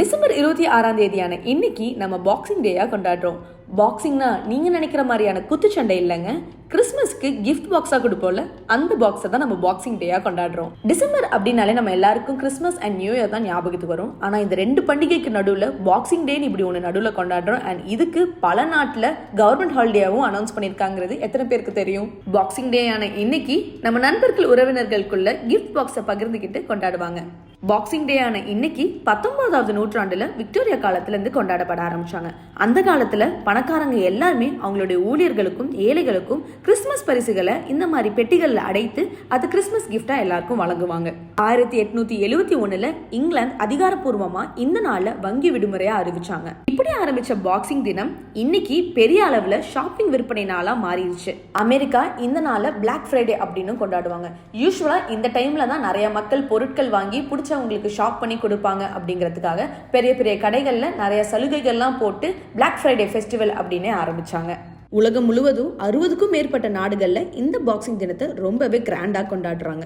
December இருபத்தி ஆறாம் தேதியான இன்னைக்கு நம்ம பாக்ஸிங் டேயா கொண்டாடுறோம். பாக்ஸிங்னா நீங்க நினைக்கிற மாதிரியான குத்துச்சண்டை இல்லைங்க. கிறிஸ்மஸ்க்கு கிஃப்ட் பாக்ஸா கொடுப்போம்ல அந்த பாக்ஸை தான் நம்ம பாக்ஸிங் டேயா கொண்டாடுறோம். டிசம்பர் அப்படின்னாலே நம்ம எல்லாருக்கும் கிறிஸ்மஸ் அண்ட் நியூ இயர் தான் ஞாபகத்துக்கு வரும். ஆனா இந்த ரெண்டு பண்டிகைக்கு நடுவில் பாக்ஸிங் டேன்னு இப்படி ஒன்று நடுவில் கொண்டாடுறோம். அண்ட் இதுக்கு பல நாட்டில் கவர்மெண்ட் ஹாலிடேவும் அனௌன்ஸ் பண்ணியிருக்காங்கிறது எத்தனை பேருக்கு தெரியும்? பாக்ஸிங் டேயான இன்னைக்கு நம்ம நண்பர்கள் உறவினர்களுக்குள்ள கிஃப்ட் பாக்ஸை பகிர்ந்துக்கிட்டு கொண்டாடுவாங்க. பாக்ஸிங் டே ஆன இன்னைக்கு பத்தொன்பதாவது நூற்றாண்டுல விக்டோரியா காலத்துலேருந்து கொண்டாடப்பட ஆரம்பிச்சாங்க. அந்த காலத்துல பணக்காரங்க எல்லாருமே அவங்களுடைய ஊழியர்களுக்கும் ஏழைகளுக்கும் கிறிஸ்மஸ் பரிசுகளை இந்த மாதிரி பெட்டிகள்ல அடைத்து அது கிறிஸ்மஸ் கிஃப்டா எல்லாருக்கும் வழங்குவாங்க. ஆயிரத்தி எட்நூத்தி எழுவத்தி ஒண்ணுல இங்கிலாந்து அதிகாரப்பூர்வமா இந்த நாள்ல வங்கி விடுமுறையா அறிவிச்சாங்க. இப்படி ஆரம்பிச்ச பாக்ஸிங் தினம் இன்னைக்கு பெரிய அளவுல ஷாப்பிங் விற்பனை நாளா மாறிடுச்சு. அமெரிக்கா இந்த நாளை பிளாக் ஃப்ரைடே அப்படின்னு கொண்டாடுவாங்க. யூஸ்வலா இந்த டைம்ல தான் நிறைய மக்கள் பொருட்கள் வாங்கி உங்களுக்கு ஷாப் பண்ணி கொடுப்பாங்க அப்படிங்கிறதுக்காக பெரிய பெரிய கடைகள்ல நிறைய சலுகைகள்லாம் போட்டு பிளாக் ஃப்ரைடே ஃபெஸ்டிவல் அப்படின்னே ஆரம்பிச்சாங்க. உலகம் முழுவதும் அறுபதுக்கும் மேற்பட்ட நாடுகள்ல இந்த பாக்ஸிங் தினத்தை ரொம்பவே கிராண்டா கொண்டாடுறாங்க.